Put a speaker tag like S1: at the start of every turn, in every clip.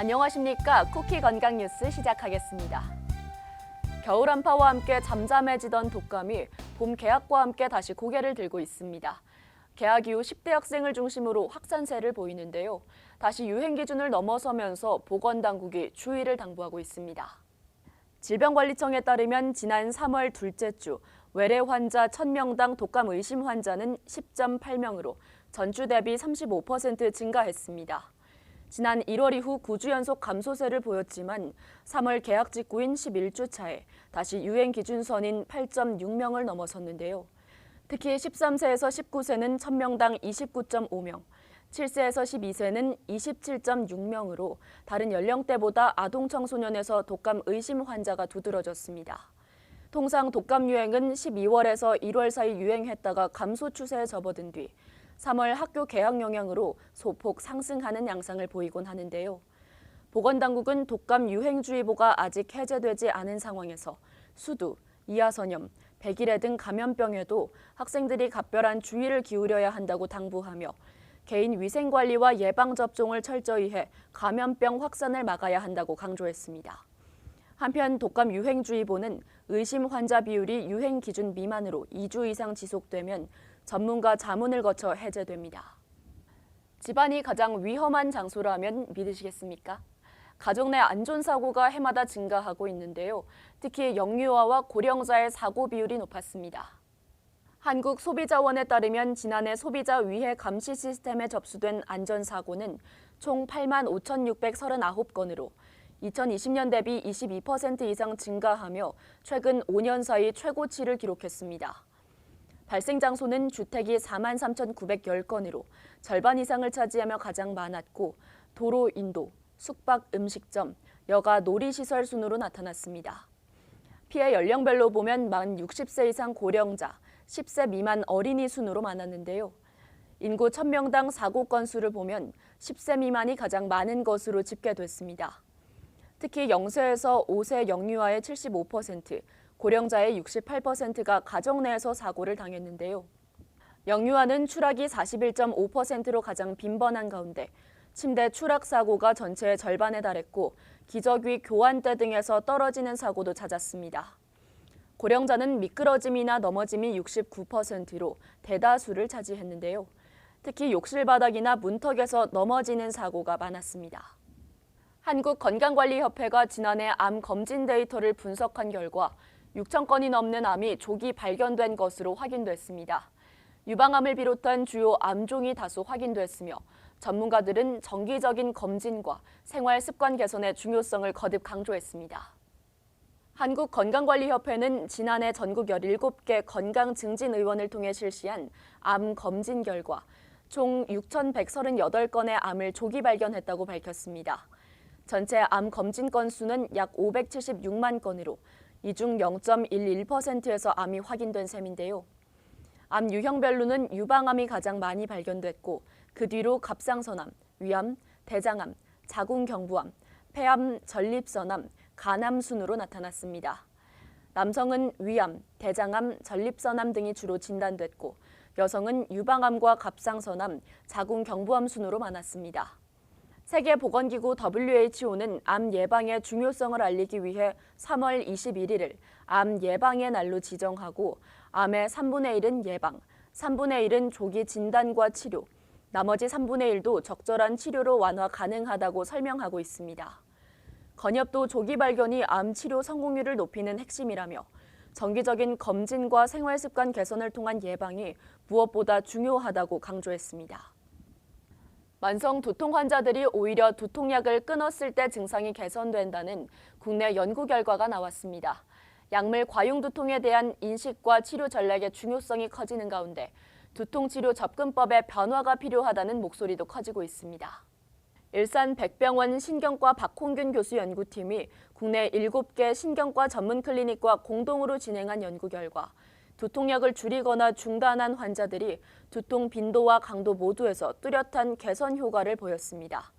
S1: 안녕하십니까. 쿠키 건강 뉴스 시작하겠습니다. 겨울 한파와 함께 잠잠해지던 독감이 봄 개학과 함께 다시 고개를 들고 있습니다. 개학 이후 10대 학생을 중심으로 확산세를 보이는데요. 다시 유행 기준을 넘어서면서 보건당국이 주의를 당부하고 있습니다. 질병관리청에 따르면 지난 3월 둘째 주 외래 환자 1000명당 독감 의심 환자는 10.8명으로 전주 대비 35% 증가했습니다. 지난 1월 이후 9주 연속 감소세를 보였지만 3월 개학 직후인 11주 차에 다시 유행 기준선인 8.6명을 넘어섰는데요. 특히 13세에서 19세는 1000명당 29.5명, 7세에서 12세는 27.6명으로 다른 연령대보다 아동 청소년에서 독감 의심 환자가 두드러졌습니다. 통상 독감 유행은 12월에서 1월 사이 유행했다가 감소 추세에 접어든 뒤 3월 학교 개학 영향으로 소폭 상승하는 양상을 보이곤 하는데요. 보건당국은 독감 유행주의보가 아직 해제되지 않은 상황에서 수두, 이하선염, 백일해 등 감염병에도 학생들이 각별한 주의를 기울여야 한다고 당부하며 개인 위생 관리와 예방 접종을 철저히 해 감염병 확산을 막아야 한다고 강조했습니다. 한편 독감 유행주의보는 의심 환자 비율이 유행 기준 미만으로 2주 이상 지속되면 전문가 자문을 거쳐 해제됩니다. 집안이 가장 위험한 장소라면 믿으시겠습니까? 가족 내 안전사고가 해마다 증가하고 있는데요. 특히 영유아와 고령자의 사고 비율이 높았습니다. 한국소비자원에 따르면 지난해 소비자 위해 감시 시스템에 접수된 안전사고는 총 8만 5,639건으로 2020년 대비 22% 이상 증가하며 최근 5년 사이 최고치를 기록했습니다. 발생 장소는 주택이 4만 3,910건으로 절반 이상을 차지하며 가장 많았고 도로 인도, 숙박 음식점, 여가 놀이시설 순으로 나타났습니다. 피해 연령별로 보면 만 60세 이상 고령자, 10세 미만 어린이 순으로 많았는데요. 인구 1000명당 사고 건수를 보면 10세 미만이 가장 많은 것으로 집계됐습니다. 특히 0세에서 5세 영유아의 75%, 고령자의 68%가 가정 내에서 사고를 당했는데요. 영유아는 추락이 41.5%로 가장 빈번한 가운데 침대 추락 사고가 전체의 절반에 달했고 기저귀 교환대 등에서 떨어지는 사고도 잦았습니다. 고령자는 미끄러짐이나 넘어짐이 69%로 대다수를 차지했는데요. 특히 욕실 바닥이나 문턱에서 넘어지는 사고가 많았습니다. 한국건강관리협회가 지난해 암 검진 데이터를 분석한 결과 6천 건이 넘는 암이 조기 발견된 것으로 확인됐습니다. 유방암을 비롯한 주요 암종이 다수 확인됐으며 전문가들은 정기적인 검진과 생활 습관 개선의 중요성을 거듭 강조했습니다. 한국건강관리협회는 지난해 전국 17개 건강증진의원을 통해 실시한 암 검진 결과 총 6,138건의 암을 조기 발견했다고 밝혔습니다. 전체 암 검진 건수는 약 576만 건으로 이중 0.11%에서 암이 확인된 셈인데요. 암 유형별로는 유방암이 가장 많이 발견됐고 그 뒤로 갑상선암, 위암, 대장암, 자궁경부암, 폐암, 전립선암, 간암 순으로 나타났습니다. 남성은 위암, 대장암, 전립선암 등이 주로 진단됐고 여성은 유방암과 갑상선암, 자궁경부암 순으로 많았습니다. 세계보건기구 WHO는 암 예방의 중요성을 알리기 위해 3월 21일을 암 예방의 날로 지정하고 암의 3분의 1은 예방, 3분의 1은 조기 진단과 치료, 나머지 3분의 1도 적절한 치료로 완화 가능하다고 설명하고 있습니다. 건엽도 조기 발견이 암 치료 성공률을 높이는 핵심이라며 정기적인 검진과 생활 습관 개선을 통한 예방이 무엇보다 중요하다고 강조했습니다. 만성 두통 환자들이 오히려 두통약을 끊었을 때 증상이 개선된다는 국내 연구 결과가 나왔습니다. 약물 과용 두통에 대한 인식과 치료 전략의 중요성이 커지는 가운데 두통 치료 접근법에 변화가 필요하다는 목소리도 커지고 있습니다. 일산 백병원 신경과 박홍균 교수 연구팀이 국내 7개 신경과 전문 클리닉과 공동으로 진행한 연구 결과 두통약을 줄이거나 중단한 환자들이 두통 빈도와 강도 모두에서 뚜렷한 개선 효과를 보였습니다.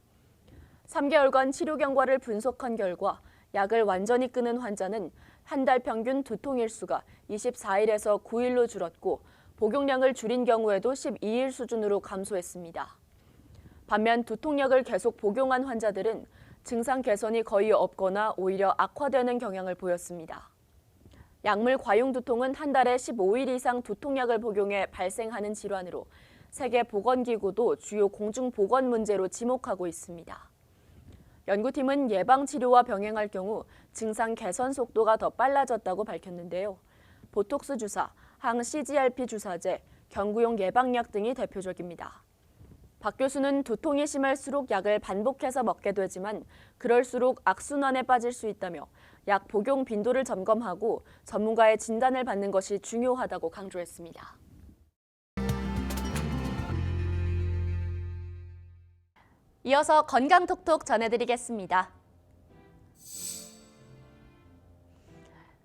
S1: 3개월간 치료 경과를 분석한 결과 약을 완전히 끊은 환자는 한 달 평균 두통 일수가 24일에서 9일로 줄었고 복용량을 줄인 경우에도 12일 수준으로 감소했습니다. 반면 두통약을 계속 복용한 환자들은 증상 개선이 거의 없거나 오히려 악화되는 경향을 보였습니다. 약물 과용 두통은 한 달에 15일 이상 두통약을 복용해 발생하는 질환으로 세계 보건기구도 주요 공중 보건 문제로 지목하고 있습니다. 연구팀은 예방 치료와 병행할 경우 증상 개선 속도가 더 빨라졌다고 밝혔는데요. 보톡스 주사, 항 CGRP 주사제, 경구용 예방약 등이 대표적입니다. 박 교수는 두통이 심할수록 약을 반복해서 먹게 되지만 그럴수록 악순환에 빠질 수 있다며 약 복용 빈도를 점검하고 전문가의 진단을 받는 것이 중요하다고 강조했습니다. 이어서 건강톡톡 전해드리겠습니다.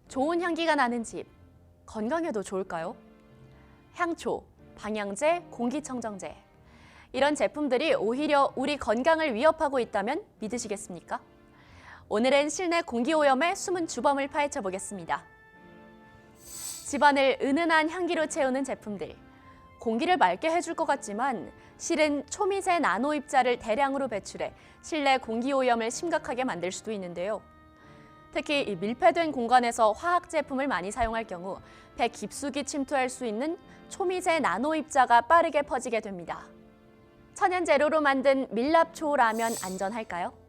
S1: 좋은 향기가 나는 집, 건강에도 좋을까요? 향초, 방향제, 공기청정제. 이런 제품들이 오히려 우리 건강을 위협하고 있다면 믿으시겠습니까? 오늘은 실내 공기오염의 숨은 주범을 파헤쳐 보겠습니다. 집안을 은은한 향기로 채우는 제품들. 공기를 맑게 해줄 것 같지만 실은 초미세 나노 입자를 대량으로 배출해 실내 공기오염을 심각하게 만들 수도 있는데요. 특히 이 밀폐된 공간에서 화학 제품을 많이 사용할 경우 폐 깊숙이 침투할 수 있는 초미세 나노 입자가 빠르게 퍼지게 됩니다. 천연 재료로 만든 밀랍초 라면 안전할까요?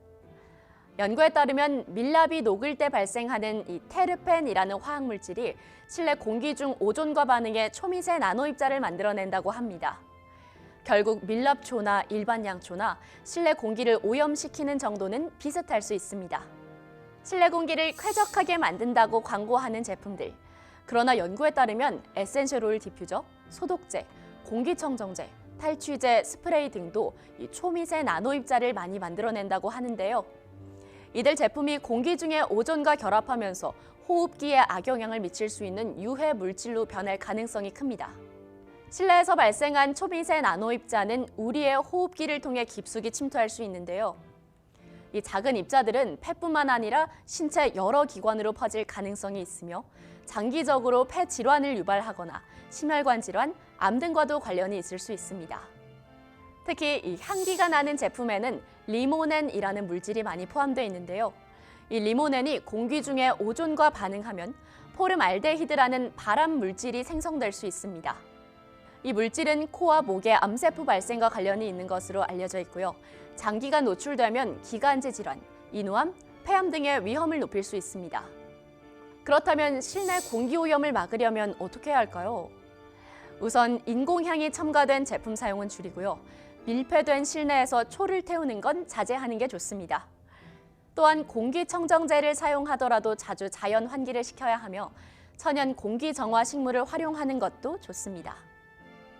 S1: 연구에 따르면 밀랍이 녹을 때 발생하는 이 테르펜이라는 화학 물질이 실내 공기 중 오존과 반응해 초미세 나노 입자를 만들어낸다고 합니다. 결국 밀랍초나 일반 양초나 실내 공기를 오염시키는 정도는 비슷할 수 있습니다. 실내 공기를 쾌적하게 만든다고 광고하는 제품들. 그러나 연구에 따르면 에센셜 오일 디퓨저, 소독제, 공기청정제, 탈취제, 스프레이 등도 이 초미세 나노 입자를 많이 만들어낸다고 하는데요. 이들 제품이 공기 중에 오존과 결합하면서 호흡기에 악영향을 미칠 수 있는 유해 물질로 변할 가능성이 큽니다. 실내에서 발생한 초미세 나노 입자는 우리의 호흡기를 통해 깊숙이 침투할 수 있는데요. 이 작은 입자들은 폐뿐만 아니라 신체 여러 기관으로 퍼질 가능성이 있으며 장기적으로 폐 질환을 유발하거나 심혈관 질환, 암 등과도 관련이 있을 수 있습니다. 특히 이 향기가 나는 제품에는 리모넨이라는 물질이 많이 포함되어 있는데요. 이 리모넨이 공기 중에 오존과 반응하면 포름알데히드라는 발암 물질이 생성될 수 있습니다. 이 물질은 코와 목의 암세포 발생과 관련이 있는 것으로 알려져 있고요. 장기간 노출되면 기관지 질환, 인후암, 폐암 등의 위험을 높일 수 있습니다. 그렇다면 실내 공기 오염을 막으려면 어떻게 해야 할까요? 우선 인공향이 첨가된 제품 사용은 줄이고요. 밀폐된 실내에서 초를 태우는 건 자제하는 게 좋습니다. 또한 공기청정제를 사용하더라도 자주 자연 환기를 시켜야 하며 천연 공기 정화 식물을 활용하는 것도 좋습니다.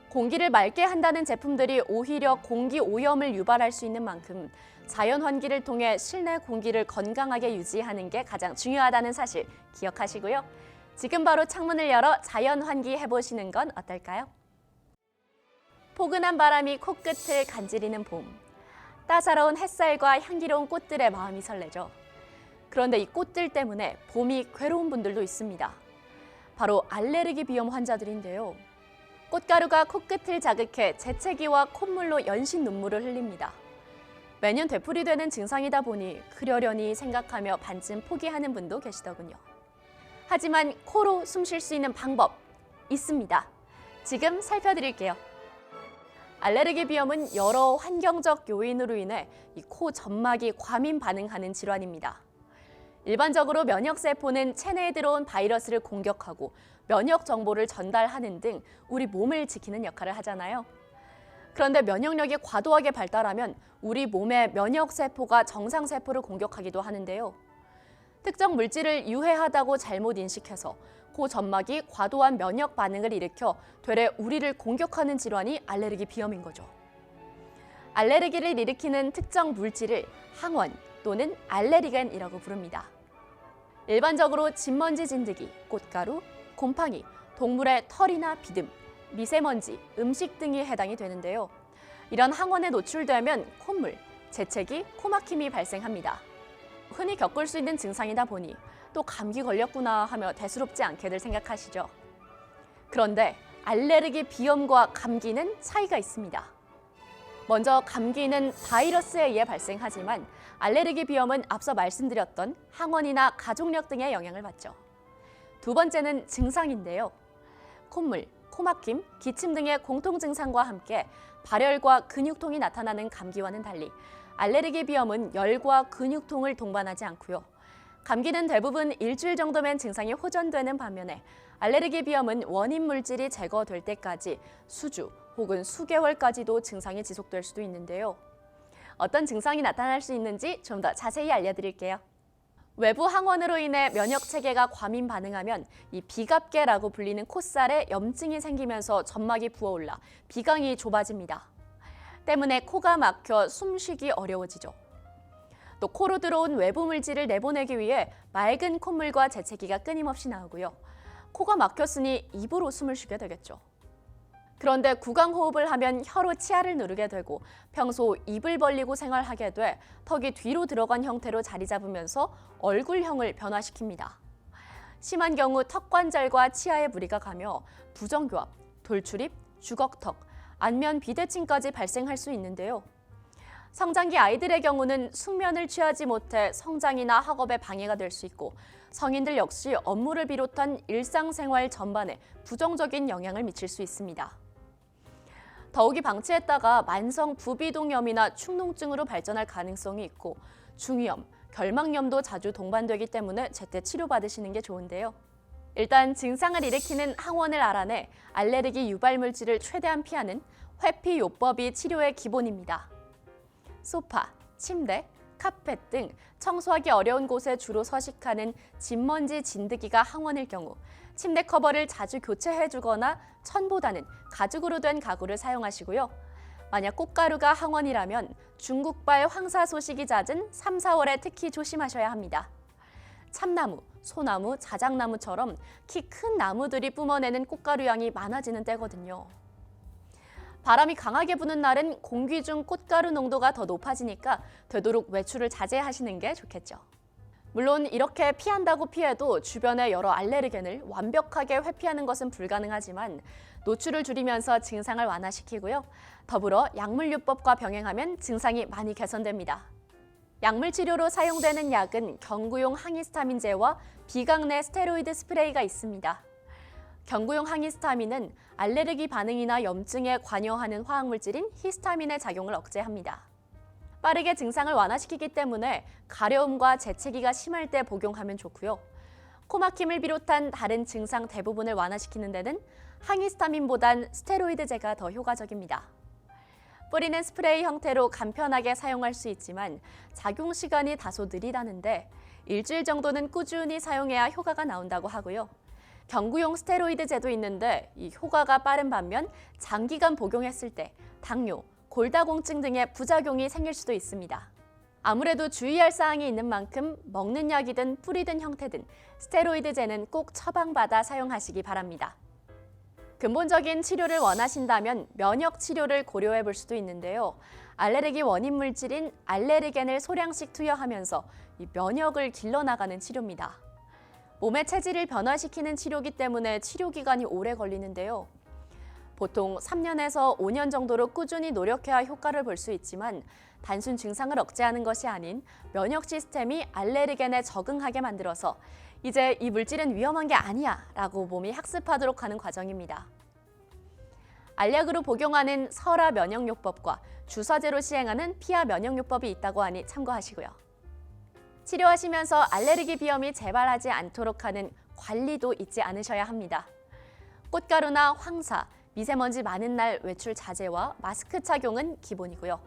S1: 공기를 맑게 한다는 제품들이 오히려 공기 오염을 유발할 수 있는 만큼 자연 환기를 통해 실내 공기를 건강하게 유지하는 게 가장 중요하다는 사실 기억하시고요. 지금 바로 창문을 열어 자연 환기 해보시는 건 어떨까요? 포근한 바람이 코끝을 간지리는 봄. 따사로운 햇살과 향기로운 꽃들의 마음이 설레죠. 그런데 이 꽃들 때문에 봄이 괴로운 분들도 있습니다. 바로 알레르기 비염 환자들인데요. 꽃가루가 코끝을 자극해 재채기와 콧물로 연신 눈물을 흘립니다. 매년 되풀이되는 증상이다 보니 그러려니 생각하며 반쯤 포기하는 분도 계시더군요. 하지만 코로 숨 쉴 수 있는 방법 있습니다. 지금 살펴드릴게요. 알레르기 비염은 여러 환경적 요인으로 인해 이 코 점막이 과민 반응하는 질환입니다. 일반적으로 면역 세포는 체내에 들어온 바이러스를 공격하고 면역 정보를 전달하는 등 우리 몸을 지키는 역할을 하잖아요. 그런데 면역력이 과도하게 발달하면 우리 몸의 면역 세포가 정상 세포를 공격하기도 하는데요. 특정 물질을 유해하다고 잘못 인식해서 코 점막이 과도한 면역 반응을 일으켜 되레 우리를 공격하는 질환이 알레르기 비염인 거죠. 알레르기를 일으키는 특정 물질을 항원 또는 알레르겐이라고 부릅니다. 일반적으로 진먼지 진드기, 꽃가루, 곰팡이, 동물의 털이나 비듬, 미세먼지, 음식 등이 해당이 되는데요. 이런 항원에 노출되면 콧물, 재채기, 코막힘이 발생합니다. 흔히 겪을 수 있는 증상이다 보니 또 감기 걸렸구나 하며 대수롭지 않게들 생각하시죠. 그런데 알레르기 비염과 감기는 차이가 있습니다. 먼저 감기는 바이러스에 의해 발생하지만 알레르기 비염은 앞서 말씀드렸던 항원이나 가족력 등의 영향을 받죠. 두 번째는 증상인데요. 콧물, 코막힘, 기침 등의 공통 증상과 함께 발열과 근육통이 나타나는 감기와는 달리 알레르기 비염은 열과 근육통을 동반하지 않고요. 감기는 대부분 일주일 정도면 증상이 호전되는 반면에 알레르기 비염은 원인 물질이 제거될 때까지 수주 혹은 수개월까지도 증상이 지속될 수도 있는데요. 어떤 증상이 나타날 수 있는지 좀 더 자세히 알려드릴게요. 외부 항원으로 인해 면역 체계가 과민 반응하면 이 비갑계라고 불리는 콧살에 염증이 생기면서 점막이 부어올라 비강이 좁아집니다. 때문에 코가 막혀 숨쉬기 어려워지죠. 또 코로 들어온 외부 물질을 내보내기 위해 맑은 콧물과 재채기가 끊임없이 나오고요. 코가 막혔으니 입으로 숨을 쉬게 되겠죠. 그런데 구강 호흡을 하면 혀로 치아를 누르게 되고 평소 입을 벌리고 생활하게 돼 턱이 뒤로 들어간 형태로 자리 잡으면서 얼굴형을 변화시킵니다. 심한 경우 턱 관절과 치아에 무리가 가며 부정교합, 돌출입, 주걱턱, 안면 비대칭까지 발생할 수 있는데요. 성장기 아이들의 경우는 숙면을 취하지 못해 성장이나 학업에 방해가 될 수 있고 성인들 역시 업무를 비롯한 일상생활 전반에 부정적인 영향을 미칠 수 있습니다. 더욱이 방치했다가 만성 부비동염이나 축농증으로 발전할 가능성이 있고 중이염, 결막염도 자주 동반되기 때문에 제때 치료받으시는 게 좋은데요. 일단 증상을 일으키는 항원을 알아내 알레르기 유발 물질을 최대한 피하는 회피 요법이 치료의 기본입니다. 소파, 침대, 카펫 등 청소하기 어려운 곳에 주로 서식하는 진먼지 진드기가 항원일 경우 침대 커버를 자주 교체해 주거나 천보다는 가죽으로 된 가구를 사용하시고요. 만약 꽃가루가 항원이라면 중국발 황사 소식이 잦은 3, 4월에 특히 조심하셔야 합니다. 참나무, 소나무, 자작나무처럼 키 큰 나무들이 뿜어내는 꽃가루 양이 많아지는 때거든요. 바람이 강하게 부는 날은 공기 중 꽃가루 농도가 더 높아지니까 되도록 외출을 자제하시는 게 좋겠죠. 물론 이렇게 피한다고 피해도 주변의 여러 알레르겐을 완벽하게 회피하는 것은 불가능하지만 노출을 줄이면서 증상을 완화시키고요. 더불어 약물요법과 병행하면 증상이 많이 개선됩니다. 약물 치료로 사용되는 약은 경구용 항히스타민제와 비강 내 스테로이드 스프레이가 있습니다. 경구용 항히스타민은 알레르기 반응이나 염증에 관여하는 화학물질인 히스타민의 작용을 억제합니다. 빠르게 증상을 완화시키기 때문에 가려움과 재채기가 심할 때 복용하면 좋고요. 코막힘을 비롯한 다른 증상 대부분을 완화시키는 데는 항히스타민보단 스테로이드제가 더 효과적입니다. 뿌리는 스프레이 형태로 간편하게 사용할 수 있지만 작용 시간이 다소 느리다는데 일주일 정도는 꾸준히 사용해야 효과가 나온다고 하고요. 경구용 스테로이드 제도 있는데 이 효과가 빠른 반면 장기간 복용했을 때 당뇨, 골다공증 등의 부작용이 생길 수도 있습니다. 아무래도 주의할 사항이 있는 만큼 먹는 약이든 뿌리든 형태든 스테로이드제는 꼭 처방받아 사용하시기 바랍니다. 근본적인 치료를 원하신다면 면역 치료를 고려해 볼 수도 있는데요. 알레르기 원인 물질인 알레르겐을 소량씩 투여하면서 이 면역을 길러나가는 치료입니다. 몸의 체질을 변화시키는 치료기 때문에 치료 기간이 오래 걸리는데요. 보통 3년에서 5년 정도로 꾸준히 노력해야 효과를 볼 수 있지만 단순 증상을 억제하는 것이 아닌 면역 시스템이 알레르겐에 적응하게 만들어서 이제 이 물질은 위험한 게 아니야 라고 몸이 학습하도록 하는 과정입니다. 알약으로 복용하는 설화 면역요법과 주사제로 시행하는 피하 면역요법이 있다고 하니 참고하시고요. 치료하시면서 알레르기 비염이 재발하지 않도록 하는 관리도 잊지 않으셔야 합니다. 꽃가루나 황사, 미세먼지 많은 날 외출 자제와 마스크 착용은 기본이고요.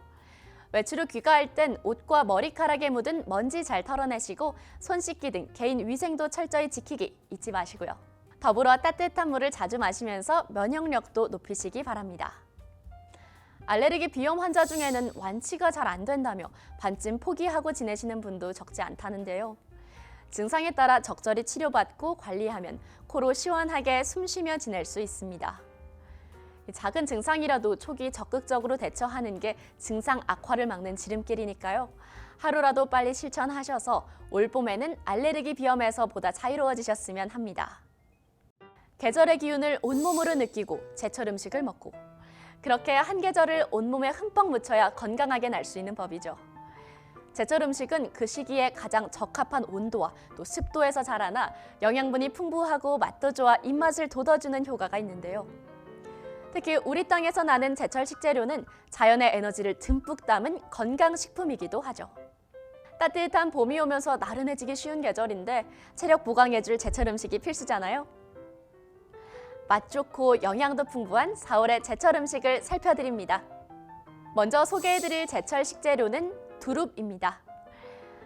S1: 외출 후 귀가할 땐 옷과 머리카락에 묻은 먼지 잘 털어내시고 손 씻기 등 개인 위생도 철저히 지키기 잊지 마시고요. 더불어 따뜻한 물을 자주 마시면서 면역력도 높이시기 바랍니다. 알레르기 비염 환자 중에는 완치가 잘 안 된다며 반쯤 포기하고 지내시는 분도 적지 않다는데요. 증상에 따라 적절히 치료받고 관리하면 코로 시원하게 숨쉬며 지낼 수 있습니다. 작은 증상이라도 초기 적극적으로 대처하는 게 증상 악화를 막는 지름길이니까요. 하루라도 빨리 실천하셔서 올 봄에는 알레르기 비염에서 보다 자유로워지셨으면 합니다. 계절의 기운을 온몸으로 느끼고 제철 음식을 먹고 그렇게 한 계절을 온몸에 흠뻑 묻혀야 건강하게 날 수 있는 법이죠. 제철 음식은 그 시기에 가장 적합한 온도와 또 습도에서 자라나 영양분이 풍부하고 맛도 좋아 입맛을 돋워주는 효과가 있는데요. 특히 우리 땅에서 나는 제철 식재료는 자연의 에너지를 듬뿍 담은 건강식품이기도 하죠. 따뜻한 봄이 오면서 나른해지기 쉬운 계절인데 체력 보강해줄 제철 음식이 필수잖아요. 맛 좋고 영양도 풍부한 4월의 제철 음식을 살펴드립니다. 먼저 소개해드릴 제철 식재료는 두릅입니다.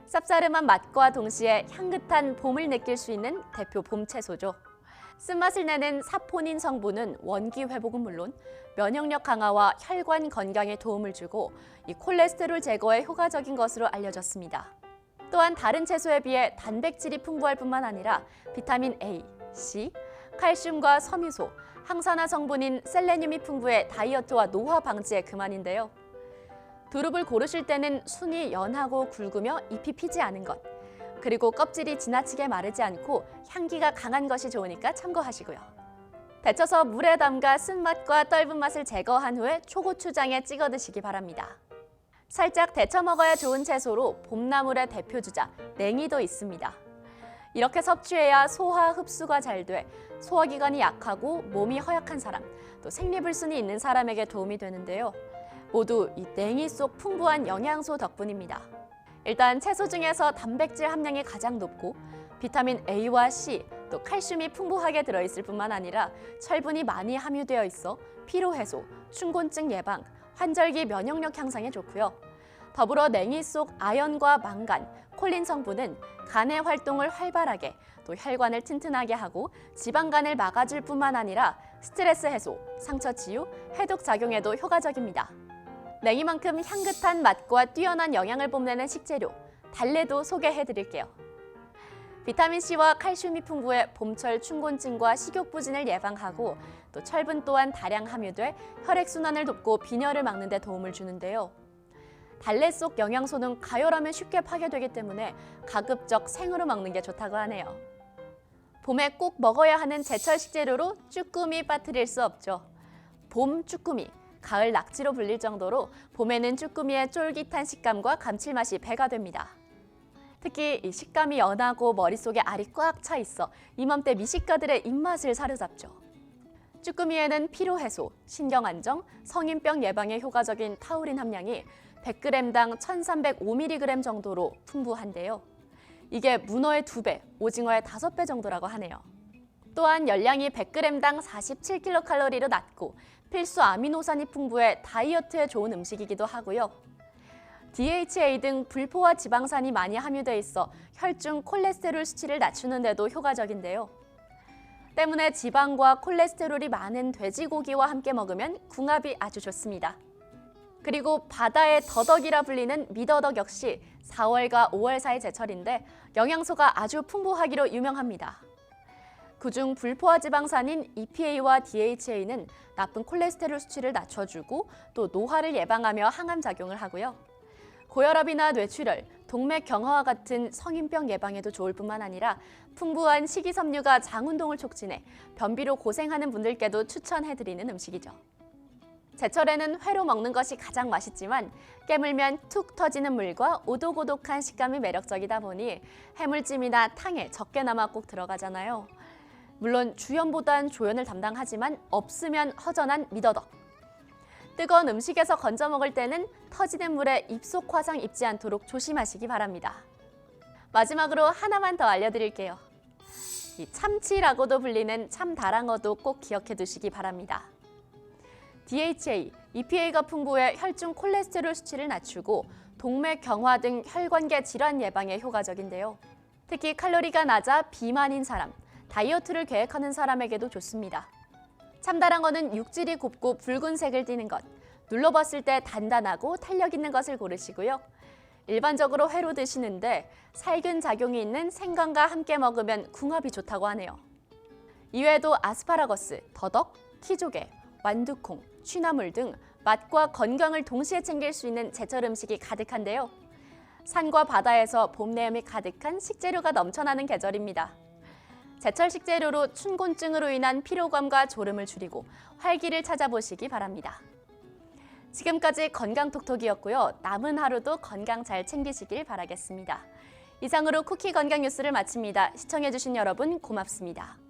S1: 쌉싸름한 맛과 동시에 향긋한 봄을 느낄 수 있는 대표 봄 채소죠. 쓴맛을 내는 사포닌 성분은 원기 회복은 물론 면역력 강화와 혈관 건강에 도움을 주고 이 콜레스테롤 제거에 효과적인 것으로 알려졌습니다. 또한 다른 채소에 비해 단백질이 풍부할 뿐만 아니라 비타민 A, C, 칼슘과 섬유소, 항산화 성분인 셀레늄이 풍부해 다이어트와 노화 방지에 그만인데요. 두릅을 고르실 때는 순이 연하고 굵으며 잎이 피지 않은 것, 그리고 껍질이 지나치게 마르지 않고 향기가 강한 것이 좋으니까 참고하시고요. 데쳐서 물에 담가 쓴맛과 떫은 맛을 제거한 후에 초고추장에 찍어 드시기 바랍니다. 살짝 데쳐 먹어야 좋은 채소로 봄나물의 대표 주자 냉이도 있습니다. 이렇게 섭취해야 소화 흡수가 잘 돼 소화 기관이 약하고 몸이 허약한 사람, 또 생리불순이 있는 사람에게 도움이 되는데요. 모두 이 냉이 속 풍부한 영양소 덕분입니다. 일단 채소 중에서 단백질 함량이 가장 높고 비타민 A와 C, 또 칼슘이 풍부하게 들어있을 뿐만 아니라 철분이 많이 함유되어 있어 피로 해소, 춘곤증 예방, 환절기 면역력 향상에 좋고요. 더불어 냉이 속 아연과 망간, 콜린 성분은 간의 활동을 활발하게 또 혈관을 튼튼하게 하고 지방간을 막아줄 뿐만 아니라 스트레스 해소, 상처 치유, 해독 작용에도 효과적입니다. 냉이만큼 향긋한 맛과 뛰어난 영양을 뽐내는 식재료, 달래도 소개해 드릴게요. 비타민C와 칼슘이 풍부해 봄철 춘곤증과 식욕부진을 예방하고 또 철분 또한 다량 함유돼 혈액순환을 돕고 빈혈을 막는 데 도움을 주는데요. 달래 속 영양소는 가열하면 쉽게 파괴되기 때문에 가급적 생으로 먹는 게 좋다고 하네요. 봄에 꼭 먹어야 하는 제철 식재료로 쭈꾸미 빠뜨릴 수 없죠. 봄 쭈꾸미, 가을 낙지로 불릴 정도로 봄에는 쭈꾸미의 쫄깃한 식감과 감칠맛이 배가 됩니다. 특히 이 식감이 연하고 머릿속에 알이 꽉 차 있어 이맘때 미식가들의 입맛을 사로잡죠. 쭈꾸미에는 피로 해소, 신경 안정, 성인병 예방에 효과적인 타우린 함량이 100g당 1305mg 정도로 풍부한데요. 이게 문어의 2배, 오징어의 5배 정도라고 하네요. 또한 열량이 100g당 47kcal로 낮고 필수 아미노산이 풍부해 다이어트에 좋은 음식이기도 하고요. DHA 등 불포화 지방산이 많이 함유돼 있어 혈중 콜레스테롤 수치를 낮추는 데도 효과적인데요. 때문에 지방과 콜레스테롤이 많은 돼지고기와 함께 먹으면 궁합이 아주 좋습니다. 그리고 바다의 더덕이라 불리는 미더덕 역시 4월과 5월 사이 제철인데 영양소가 아주 풍부하기로 유명합니다. 그중 불포화 지방산인 EPA와 DHA는 나쁜 콜레스테롤 수치를 낮춰주고 또 노화를 예방하며 항암 작용을 하고요. 고혈압이나 뇌출혈, 동맥 경화와 같은 성인병 예방에도 좋을 뿐만 아니라 풍부한 식이섬유가 장 운동을 촉진해 변비로 고생하는 분들께도 추천해드리는 음식이죠. 제철에는 회로 먹는 것이 가장 맛있지만 깨물면 툭 터지는 물과 오독오독한 식감이 매력적이다 보니 해물찜이나 탕에 적게나마 꼭 들어가잖아요. 물론 주연보단 조연을 담당하지만 없으면 허전한 미더덕. 뜨거운 음식에서 건져 먹을 때는 터지는 물에 입속 화상 입지 않도록 조심하시기 바랍니다. 마지막으로 하나만 더 알려드릴게요. 이 참치라고도 불리는 참다랑어도 꼭 기억해 두시기 바랍니다. DHA, EPA가 풍부해 혈중 콜레스테롤 수치를 낮추고 동맥 경화 등 혈관계 질환 예방에 효과적인데요. 특히 칼로리가 낮아 비만인 사람, 다이어트를 계획하는 사람에게도 좋습니다. 참다랑어는 육질이 곱고 붉은색을 띠는 것, 눌러봤을 때 단단하고 탄력 있는 것을 고르시고요. 일반적으로 회로 드시는데 살균 작용이 있는 생강과 함께 먹으면 궁합이 좋다고 하네요. 이외에도 아스파라거스, 더덕, 키조개, 완두콩, 취나물 등 맛과 건강을 동시에 챙길 수 있는 제철 음식이 가득한데요. 산과 바다에서 봄 내음이 가득한 식재료가 넘쳐나는 계절입니다. 제철 식재료로 춘곤증으로 인한 피로감과 졸음을 줄이고 활기를 찾아보시기 바랍니다. 지금까지 건강톡톡이었고요. 남은 하루도 건강 잘 챙기시길 바라겠습니다. 이상으로 쿠키 건강 뉴스를 마칩니다. 시청해주신 여러분 고맙습니다.